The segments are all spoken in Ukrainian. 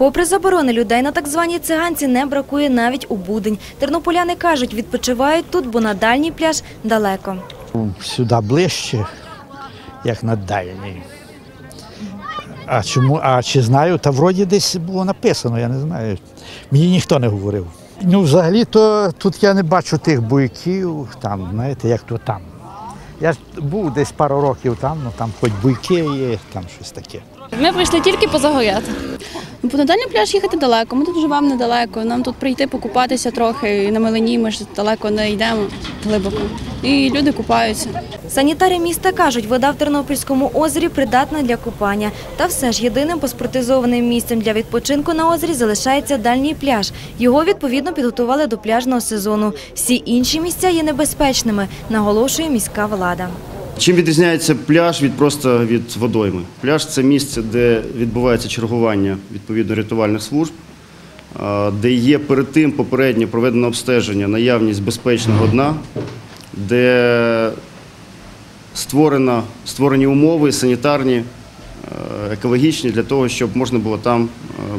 Попри заборони людей на так званій циганці не бракує навіть у будень. Тернополяни кажуть, відпочивають тут, бо на дальній пляж далеко. сюди ближче, як на дальній. А чому? А чи знаю? Та вроді десь було написано, я не знаю. Мені ніхто не говорив. Ну, взагалі, то тут я не бачу тих буйків, там, знаєте, як то там. Я ж був десь пару років там, ну там хоч буйки є, там щось таке. Ми прийшли тільки позагоряти. Ну, на пляж їхати далеко. Ми тут живемо недалеко. Нам тут прийти покупатися трохи на милині. Ми ж далеко не йдемо глибоко. І люди купаються. Санітари міста кажуть, вода в Тернопільському озері придатна для купання. Та все ж єдиним поспортизованим місцем для відпочинку на озері залишається дальній пляж. Його відповідно підготували до пляжного сезону. Всі інші місця є небезпечними, наголошує міська влада. Чим відрізняється пляж від просто від водойми? Пляж це місце, де відбувається чергування відповідно рятувальних служб, де є перед тим попередньо проведено обстеження, наявність безпечного дна, де створено, створені умови санітарні, екологічні для того, щоб можна було там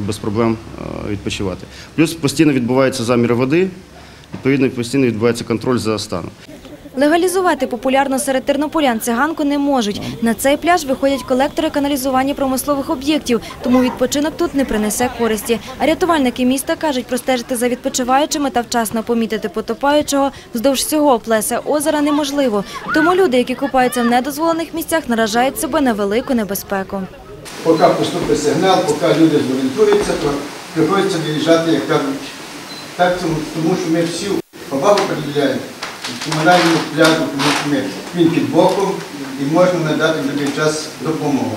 без проблем відпочивати. Плюс постійно відбуваються заміри води, відповідно постійно відбувається контроль за станом. Легалізувати популярну серед тернополян циганку не можуть. На цей пляж виходять колектори каналізування промислових об'єктів, тому відпочинок тут не принесе користі. А рятувальники міста кажуть, простежити за відпочиваючими та вчасно помітити потопаючого вздовж всього плеса озера неможливо. Тому люди, які купаються в недозволених місцях, наражають себе на велику небезпеку. Поки поступить сигнал, поки люди зорієнтуються, то приходиться виїжджати, як кажуть, так, тому що ми всі повагу приділяємо комунальному пляжу, він під боком і можна надати в час допомогу.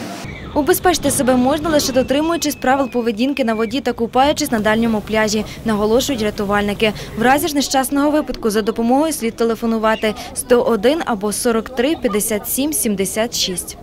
Убезпечити себе можна лише дотримуючись правил поведінки на воді та купаючись на дальньому пляжі, наголошують рятувальники. В разі ж нещасного випадку за допомогою слід телефонувати 101 або 43 57 76.